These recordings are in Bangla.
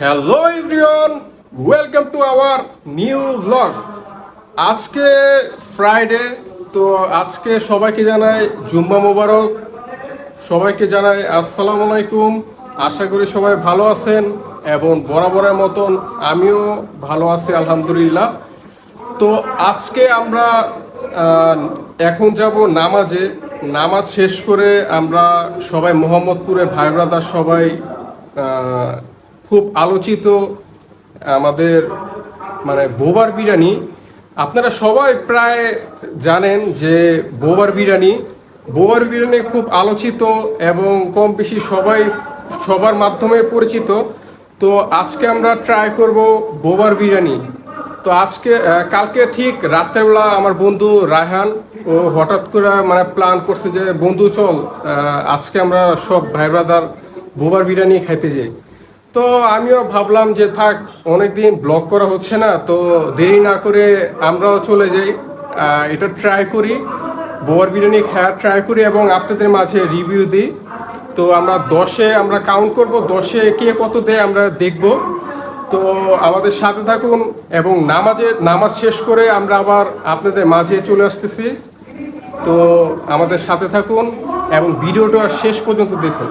Hello everyone welcome to our new blog আজকে ফ্রাইডে তো আজকে সবাইকে জানাই জুম্মা মোবারক। সবাইকে জানাই আসসালামু আলাইকুম। আশা করি সবাই ভালো আছেন এবং বরাবরের মতন আমিও ভালো আছি, আলহামদুলিল্লাহ। তো আজকে আমরা এখন যাব নামাজে। নামাজ শেষ করে আমরা সবাই মোহাম্মদপুরে ভাই ব্রাদার সবাই খুব আলোচিত আমাদের মানে বোবার বিরিয়ানি। আপনারা সবাই প্রায় জানেন যে বোবার বিরিয়ানি বোবার বিরিয়ানি খুব আলোচিত এবং কম বেশি সবাই সবার মাধ্যমে পরিচিত। তো আজকে আমরা ট্রাই করব বোবার বিরিয়ানি। তো আজকে কালকে ঠিক রাত্রেবেলা আমার বন্ধু রায়হান, ও হঠাৎ করে মানে প্ল্যান করছে যে, বন্ধু চল আজকে আমরা সব ভাই ব্রাদার বোবার বিরিয়ানি খাইতে যাই। তো আমিও ভাবলাম যে থাক, অনেকদিন ব্লগ করা হচ্ছে না, তো দেরি না করে আমরাও চলে যাই। এটা ট্রাই করি বোবার বিরিয়ানি খাওয়া ট্রাই করি এবং আপনাদের মাঝে রিভিউ দিই। তো আমরা দশে, আমরা কাউন্ট করব, দশে কে কত দেয় আমরা দেখব। তো আমাদের সাথে থাকুন এবং নামাজে, নামাজ শেষ করে আমরা আবার আপনাদের মাঝে চলে আসতেছি। তো আমাদের সাথে থাকুন এবং ভিডিওটা শেষ পর্যন্ত দেখুন।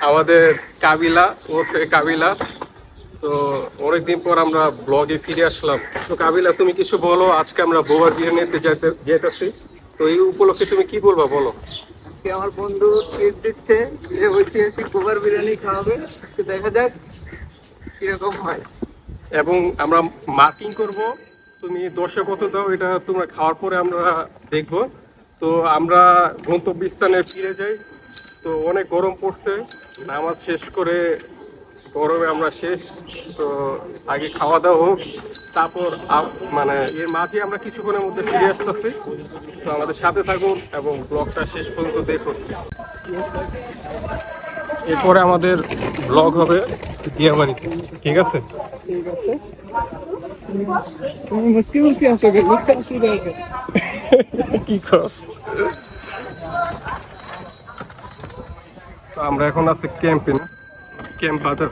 আমাদের কাবিলা ওরফে কাবিলা। তো অনেকদিন পর আমরা ব্লগে ফিরে আসলাম। তো কাবিলা তুমি কিছু বলো আজকে আমরা বোবার বিরিয়ানিতে যেতে যেতেছি। তো এই উপলক্ষে তুমি কি বলবা বলো? আজকে আমার বন্ধু ট্রিট দিচ্ছে যে ঐতিহাসিক গোবার বিরিয়ানি খাওয়াবে। আজকে দেখা যাক কীরকম হয়। এবং আমরা মার্কিং করব। তুমি দশে কত দাও এটা তোমরা খাওয়ার পরে আমরা দেখব। তো আমরা গন্তব্যস্থানে ফিরে যাই। তো অনেক গরম পড়ছে। নামাজ শেষ করে গরমে আমরা শেষ তো আগে খাওয়া দাওয়া হোক তারপর মানে এর মাঝে আমরা কিছুক্ষণের মধ্যে ফিরে আসতেছি। তো আমাদের সাথে থাকুন এবং ব্লগটা শেষ পর্যন্ত দেখুন। এরপরে আমাদের ব্লগ হবে দিয়াবাড়িতে ঠিক আছে? ঠিক আছে। মুসকি মুসকি আসো কি খরচ তো আমরা এখন আছি ক্যাম্পে না? ক্যাম্প বাজার।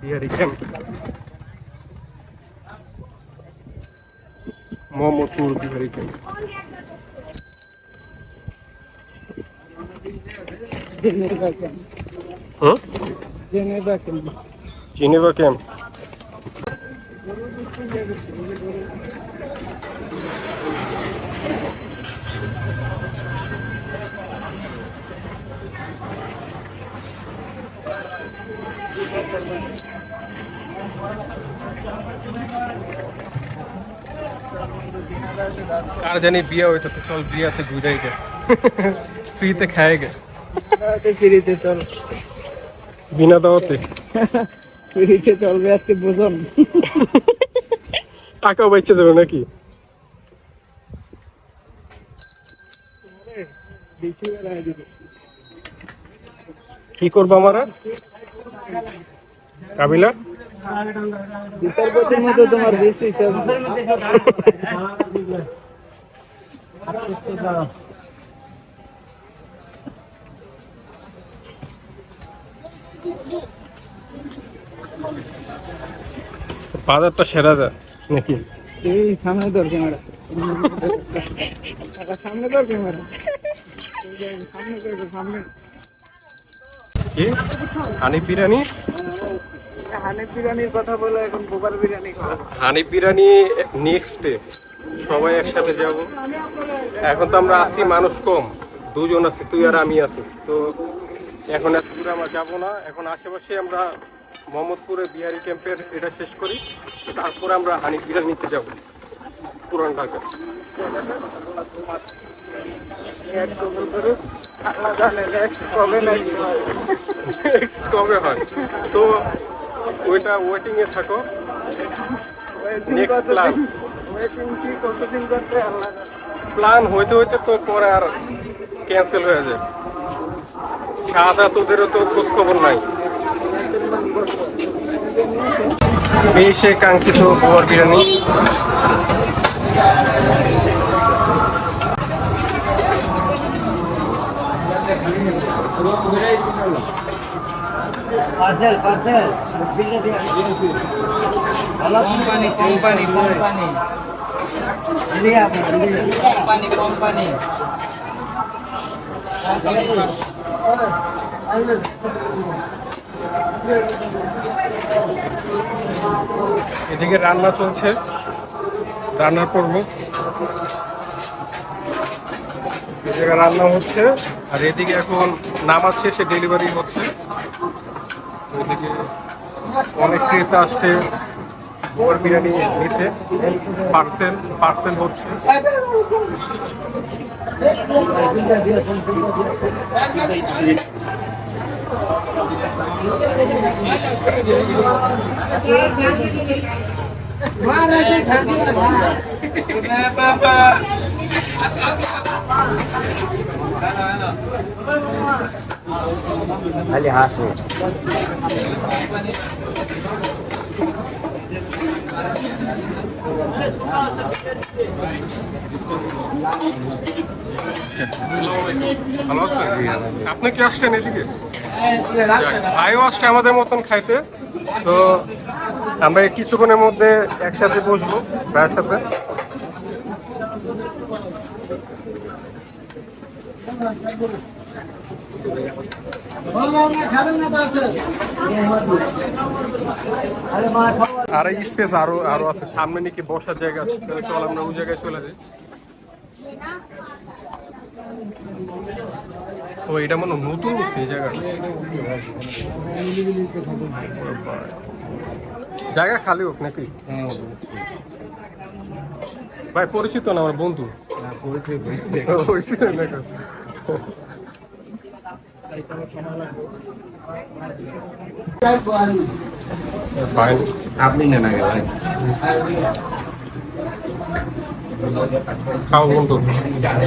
বিহারি ক্যাম্প। মোহাম্মদপুর বিহারি ক্যাম্প। জেনে রাখেন হুম জেনে রাখেন ক্যাম্প। কার জানি বিয়ে হইতেছে চল বিয়াতে ঘুরাই গে ফ্রিতে খায় গে ফিরিতে চল বিনা দাওয়াতে ফিরিতে চলবে আজকে বোঝন টাকাও বেঁচে যাবে নাকি বেশি বেড়ায় দিবে কি করব আমরা কাবিলা বিচারপতির মতো তোমার বেশি বাজারটা সেরা যায় নাকি? এই সামনে ধর ক্যামেরা। সামনে ধর ক্যামেরা। সামনে সামনে কি? হানিফ বিরিয়ানি? বিরিয়ানির কথা বলে এখন গোবার বিরিয়ানি হানিফ বিরিয়ানি নেক্সট ডে সবাই একসাথে যাব। এখন তো আমরা আছি, মানুষ কম। দুজন আছি, তুই আর আমি আছি। তো এখন এত দূরে আমরা যাব না। এখন আশেপাশে আমরা মোহাম্মদপুরে বিহারি ক্যাম্পের এটা শেষ করি। তারপরে আমরা হানি হানিফ নিতে যাব, পুরান ঢাকা। নেক্সট নেক্সট হয়? তো ওইটা ওয়েটিংয়ে থাকো। Next plan. প্ল্যান হইতে হইতে তো পরে আর ক্যান্সেল হয়ে যায়। খাওয়া দাওয়া তোদেরও তো খোঁজ খবর নাই। সে কাঙ্ক্ষিত গোয়ার বিরিয়ানি। Parcel parcel. বিলটা দিয়ে ভালো কোম্পানি কোম্পানি কোম্পানি। দিয়ে আপনার দিয়ে কোম্পানি কোম্পানি। এদিকে রান্না চলছে। রান্নার পর্ব। এদিকে রান্না হচ্ছে। আর এদিকে এখন নামাজ শেষে ডেলিভারি হচ্ছে। ওইদিকে অনেক ক্রেতা আসছে গোয়ার বিরিয়ানি নিতে। পার্সেল পার্সেল হচ্ছে। বিলটা ভালো আছেন আপনি কি আসছেন এদিকে? ভাইও আসছে আমাদের মতন খাইতে। তো আমরা কিছুক্ষণের মধ্যে একসাথে বসবো, ভাইয়ের সাথে। আরে আর এই স্পেস আরও আরও আছে। সামনে নাকি বসার জায়গা আছে তাহলে চল আমরা ওই জায়গায় চলে যাই। ও এটা মনে নতুন এই জায়গা জায়গা খালি হোক নাকি? ভাই পরিচিত না আমার বন্ধু? Fine. আপনি নেন আগে খাও, বন্ধু।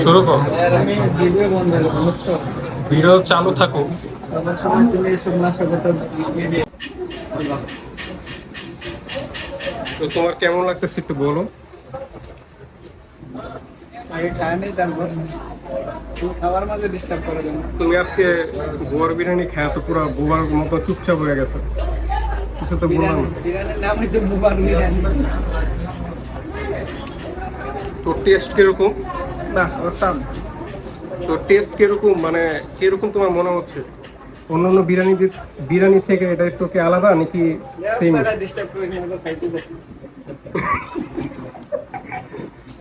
শুরু কর। ভিডিও চালু থাকুক। তো তোমার কেমন লাগতেছে একটু বলো। আগে খায় নেই তারপর তুমি খাবার মাঝে ডিস্টার্ব করে দেন। তুমি আজকে গোয়ার বিরিয়ানি খায় তো পুরো বোবার মতো চুপচাপ হয়ে গেছে। কিছু তো বললাম না। বিরিয়ানির নামই তো মুবার বিরিয়ানি। তো টেস্ট কীরকম? না ওসাম তো টেস্ট কীরকম? মানে কীরকম তোমার মনে হচ্ছে? অন্য অন্য বিরিয়ানি বিরিয়ানি থেকে এটা একটু কি আলাদা নাকি সেম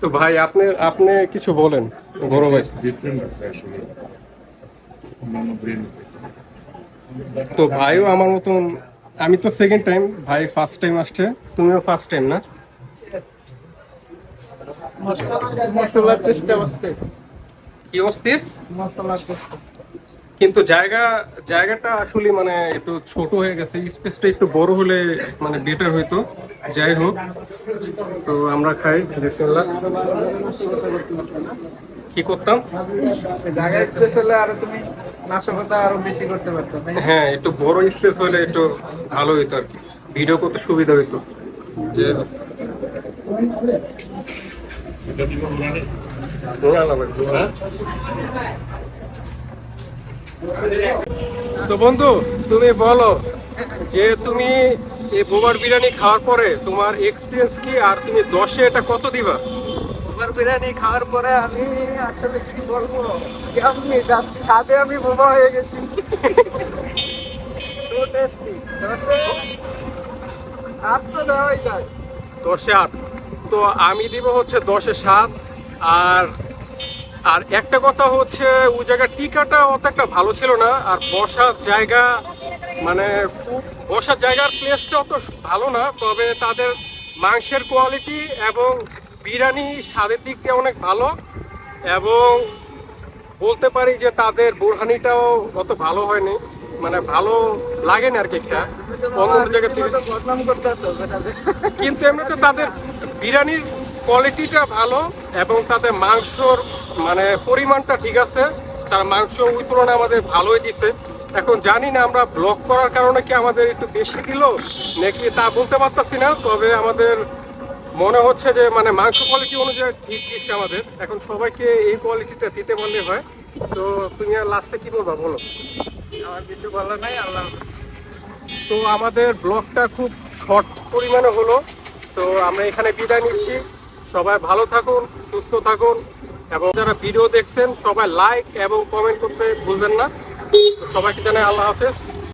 তো ভাই আপনি আপনি কিছু বলেন বড় ভাই। ডিফারেন্ট আছে আসলে অন্যান্য ব্রেন তো ভাইও আমার মতন আমি তো সেকেন্ড টাইম ভাই ফার্স্ট টাইম আসছে। তুমিও ফার্স্ট টাইম না? মশলার টেস্ট অবস্থা কি অস্থির? মশলার টেস্ট কিন্তু জায়গা জায়গাটা আসলে মানে একটু ছোট হয়ে গেছে। স্পেসটা একটু বড় হলে মানে বেটার হইতো। যাই হোক তো আমরা খাই। বিসমিল্লাহ। কি করতাম? জায়গা স্পেস হলে আরও তুমি নাশকতা আরও বেশি করতে পারতো হ্যাঁ একটু বড় স্পেস হলে একটু ভালো হইতো আর কি। ভিডিও করতে সুবিধা হইতো। যে না, না না। তো বন্ধু তুমি বলো যে তুমি এই বোবার বিরিয়ানি খাওয়ার পরে তোমার এক্সপিরিয়েন্স কি আর তুমি দশে এটা কত দিবা? আমার বিরিয়ানি খাওয়ার পরে আমি আসলে কি বলব? কেমনি? জাস্ট স্বাদে আমি বোমা হয়ে গেছি। সো টেস্টি দশে আট তো দেওয়াই যায়। দশে আট। তো আমি দিব হচ্ছে দশে সাত আর আর একটা কথা হচ্ছে ওই জায়গার টিকাটা অত একটা ভালো ছিল না আর বসার জায়গা মানে খুব বসার জায়গার প্লেসটা অত ভালো না তবে তাদের মাংসের কোয়ালিটি এবং বিরিয়ানি স্বাদের দিক দিয়ে অনেক ভালো এবং বলতে পারি যে তাদের বোরহানিটাও অত ভালো হয়নি মানে ভালো লাগে না আর কি খেয়া অন্য জায়গা থেকে। কিন্তু এমনিতে তাদের বিরিয়ানির কোয়ালিটিটা ভালো এবং তাদের মাংসর মানে পরিমাণটা ঠিক আছে তার মাংস ওই তুলনায় আমাদের ভালোই দিছে। এখন জানি না আমরা ব্লক করার কারণে কি আমাদের একটু বেশি দিল নাকি তা বলতে পারতাছি না তবে আমাদের মনে হচ্ছে যে মানে মাংস কোয়ালিটি অনুযায়ী ঠিক দিচ্ছে আমাদের। এখন সবাইকে এই কোয়ালিটিটা দিতে পারলে হয়। তো তুমি আর লাস্টে কি বলবা বলো? আমার কিছু বলার নাই আল্লাহ তো আমাদের ব্লগটা খুব শর্ট পরিমাণে হলো। তো আমরা এখানে বিদায় নিচ্ছি। সবাই ভালো থাকুন সুস্থ থাকুন। এবং যারা ভিডিও দেখছেন, সবাই লাইক এবং কমেন্ট করতে ভুলবেন না। সবাইকে জানাই আল্লাহ হাফেজ।